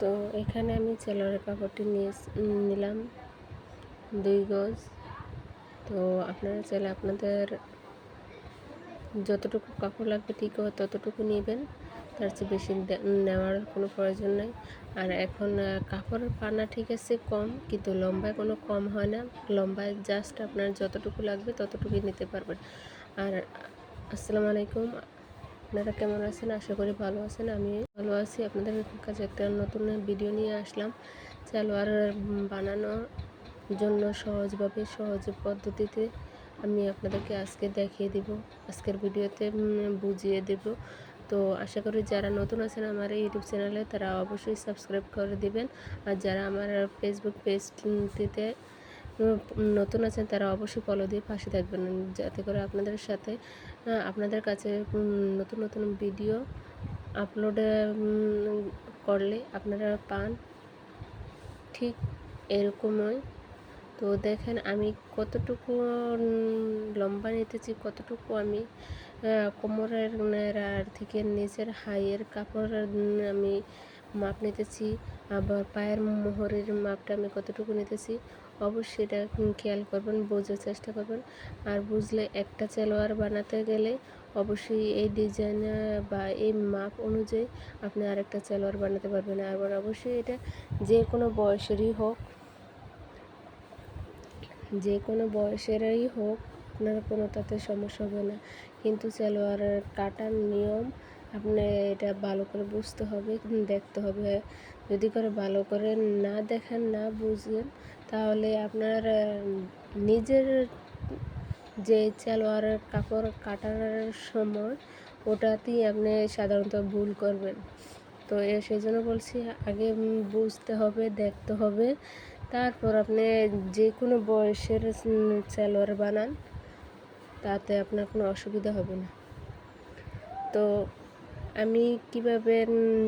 তো এখানে আমি চেলোয়ারের কাপড়টি নিয়ে নিলাম দুই গজ। তো আপনারা চাইলে আপনাদের যতটুকু কাপড় লাগবে ঠিক ততটুকু নেবেন, তার চেয়ে বেশি নেওয়ার কোনো প্রয়োজন নেই। আর এখন কাপড়ের পানা ঠিক আছে কম, কিন্তু লম্বায় কোনো কম হয় না। লম্বায় জাস্ট আপনার যতটুকু লাগবে ততটুকুই নিতে পারবেন। আর, আসসালামু আলাইকুম। আপনারা কেমন আছেন? আশা করি ভালো আছেন। আমি ভালো আছি। আপনাদের কাছে একটা নতুন ভিডিও নিয়ে আসলাম। সালোয়ার বানানোর জন্য সহজভাবে সহজ পদ্ধতিতে আমি আপনাদেরকে আজকে দেখিয়ে দিব। আজকের ভিডিওতে বুঝিয়ে দেব। তো আশা করি যারা নতুন আছেন আমার ইউটিউব চ্যানেলে তারা অবশ্যই সাবস্ক্রাইব করে দিবেন। আর যারা আমার ফেসবুক পেজটিতে নতুন আছেন, তারা অবশ্যই ফলো দিয়ে পাশে থাকবেন। যাতে করে আপনাদের সাথে আপনাদের কাছে নতুন নতুন ভিডিও আপলোড করলে আপনারা পান। ঠিক এরকমই। তো দেখেন আমি কতটুকু লম্বা নিতেছি, কতটুকু আমি কোমরের থেকে নিচের হাইয়ের কাপড় আমি মাপ নিতেছি, আবার পায়ের মোহরের মাপটা আমি কতটুকু নিতেছি, অবশ্যই এটা খেয়াল করবেন, বোঝার চেষ্টা করবেন। আর বুঝলে একটা চেলোয়ার বানাতে গেলে অবশ্যই এই ডিজাইন বা এই মাপ অনুযায়ী আপনি আরেকটা চেলোয়ার বানাতে পারবেন। আবার অবশ্যই এটা যে কোনো বয়সেরই হোক যে কোনো বয়সেরই হোক, আপনার কোনো তাতে সমস্যা হবে না। কিন্তু সালোয়ারের কাটার নিয়ম আপনি এটা ভালো করে বুঝতে হবে দেখতে হবে। যদি করে ভালো করে না দেখেন, না বুঝেন, তাহলে আপনার নিজের যে সালোয়ারের কাপড় কাটার সময় ওটাতেই আপনি সাধারণত ভুল করবেন। তো সেই জন্য বলছি, আগে বুঝতে হবে, দেখতে হবে। তারপর আপনি যে কোনো বয়সের সালোয়ার বানান, তাতে আপনার কোনো অসুবিধা হবে না। তো আমি কীভাবে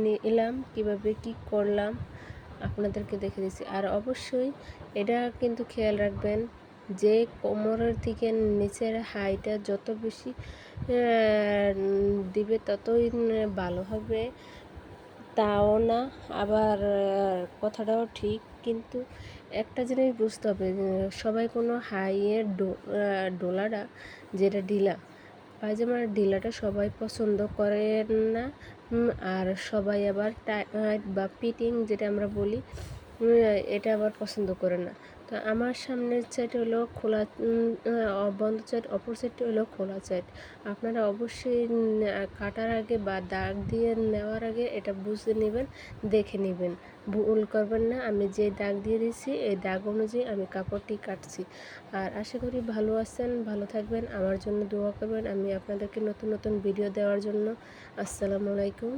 নিলাম, কীভাবে কি করলাম, আপনাদেরকে দেখে দিচ্ছি। আর অবশ্যই এটা কিন্তু খেয়াল রাখবেন যে কোমরের থেকে নিচের হাইটা যত বেশি দিবে ততই ভালো হবে। তাও না, আবার কথাটাও ঠিক। কিন্তু একটা জিনিস বুঝতে হবে, সবাই কোনো হাইয়ের ডোলাটা যেটা ডিলা পায়জামার ডিলাটা সবাই পছন্দ করে না আর সবাই আবার টাইট বা পিটিং যেটা আমরা বলি এটা আবার পছন্দ করে না। তো আমার সামনের সাইড হলো খোলা বন্ধ সাইড অপর সাইডটি হলো খোলা সাইড আপনারা অবশ্যই কাটার আগে বা দাগ দিয়ে নেওয়ার আগে এটা বুঝে নেবেন, দেখে নেবেন। ভুল করবেন না, আমি যে দাগ দিয়ে দিয়েছি, এই দাগ অনুযায়ী আমি কাপড়টি কাটছি। আর আশা করি ভালো আছেন, ভালো থাকবেন, আমার জন্য দোয়া করবেন। আমি আপনাদেরকে নতুন নতুন ভিডিও দেওয়ার জন্য। আসসালামু আলাইকুম।